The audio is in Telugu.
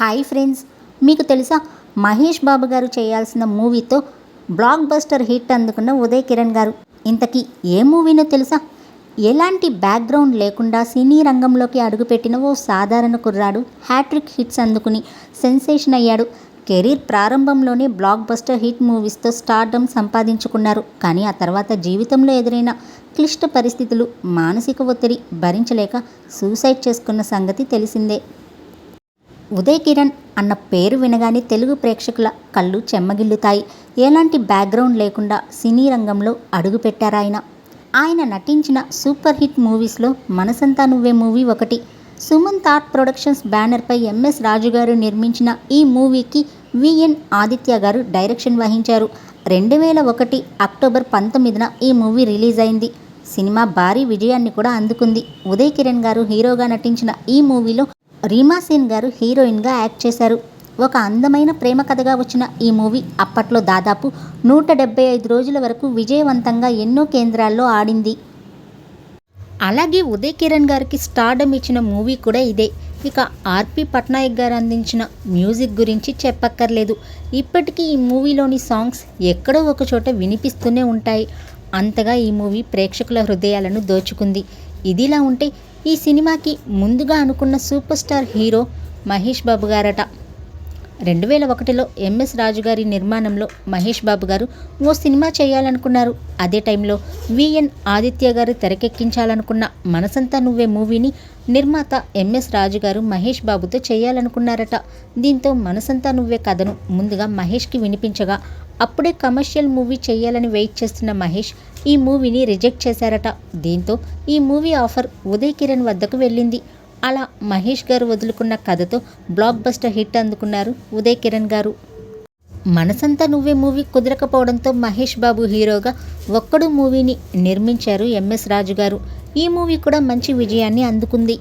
Hi friends. మీకు తెలుసా? మహేష్ బాబు గారు చేయాల్సిన మూవీతో బ్లాక్ బస్టర్ హిట్ అందుకున్న ఉదయ్ కిరణ్ గారు. ఇంతకీ ఏ మూవీనో తెలుసా? ఎలాంటి బ్యాక్గ్రౌండ్ లేకుండా సినీ రంగంలోకి అడుగుపెట్టిన ఓ సాధారణ కుర్రాడు హ్యాట్రిక్ హిట్స్ అందుకుని సెన్సేషన్ అయ్యాడు. కెరీర్ ప్రారంభంలోనే బ్లాక్ బస్టర్ హిట్ మూవీస్తో స్టార్డమ్ సంపాదించుకున్నారు. కానీ ఆ తర్వాత జీవితంలో ఎదురైన క్లిష్ట పరిస్థితులు మానసిక ఒత్తిడి భరించలేక సూసైడ్ చేసుకున్న సంగతి తెలిసిందే. ఉదయ్ కిరణ్ అన్న పేరు వినగానే తెలుగు ప్రేక్షకుల కళ్ళు చెమ్మగిల్లుతాయి. ఎలాంటి బ్యాక్గ్రౌండ్ లేకుండా సినీ రంగంలో అడుగుపెట్టారాయన ఆయన. నటించిన సూపర్ హిట్ మూవీస్లో మనసంతా నువ్వే మూవీ ఒకటి. సుమన్ థాట్ ప్రొడక్షన్స్ బ్యానర్పై ఎంఎస్ రాజు గారు నిర్మించిన ఈ మూవీకి విఎన్ ఆదిత్య గారు డైరెక్షన్ వహించారు. రెండు వేల ఒకటి అక్టోబర్ పంతొమ్మిదిన ఈ మూవీ రిలీజ్ అయింది. సినిమా భారీ విజయాన్ని కూడా అందుకుంది. ఉదయ్ కిరణ్ గారు హీరోగా నటించిన ఈ మూవీలో రీమా సేన్ గారు హీరోయిన్గా యాక్ట్ చేశారు. ఒక అందమైన ప్రేమ కథగా వచ్చిన ఈ మూవీ అప్పట్లో దాదాపు నూట డెబ్బై ఐదు రోజుల వరకు విజయవంతంగా ఎన్నో కేంద్రాల్లో ఆడింది. అలాగే ఉదయ్ కిరణ్ గారికి స్టార్డమ్ ఇచ్చిన మూవీ కూడా ఇదే. ఇక ఆర్పి పట్నాయక్ గారు అందించిన మ్యూజిక్ గురించి చెప్పక్కర్లేదు. ఇప్పటికీ ఈ మూవీలోని సాంగ్స్ ఎక్కడో ఒకచోట వినిపిస్తూనే ఉంటాయి. అంతగా ఈ మూవీ ప్రేక్షకుల హృదయాలను దోచుకుంది. ఇదిలా ఉంటే ఈ సినిమాకి ముందుగా అనుకున్న super star hero Mahesh Babu గారట. రెండు వేల ఒకటిలో ఎంఎస్ రాజు గారి నిర్మాణంలో మహేష్ బాబు గారు ఓ సినిమా చేయాలనుకున్నారు. అదే టైంలో విఎన్ ఆదిత్య గారు తెరకెక్కించాలనుకున్న మనసంతా నువ్వే మూవీని నిర్మాత ఎంఎస్ రాజు గారు మహేష్ బాబుతో చేయాలనుకున్నారట. దీంతో మనసంతా నువ్వే కథను ముందుగా మహేష్కి వినిపించగా అప్పుడే కమర్షియల్ మూవీ చేయాలని వెయిట్ చేస్తున్న మహేష్ ఈ మూవీని రిజెక్ట్ చేశారట. దీంతో ఈ మూవీ ఆఫర్ ఉదయ్ కిరణ్ వద్దకు వెళ్ళింది. అలా మహేష్ గారు వదులుకున్న కథతో బ్లాక్ బస్టర్ హిట్ అందుకున్నారు ఉదయ్ కిరణ్ గారు. మనసంతా నువ్వే మూవీ కుదరకపోవడంతో మహేష్ బాబు హీరోగా ఒక్కడు మూవీని నిర్మించారు ఎంఎస్ రాజు గారు ఈ మూవీ కూడా మంచి విజయాన్ని అందుకుంది.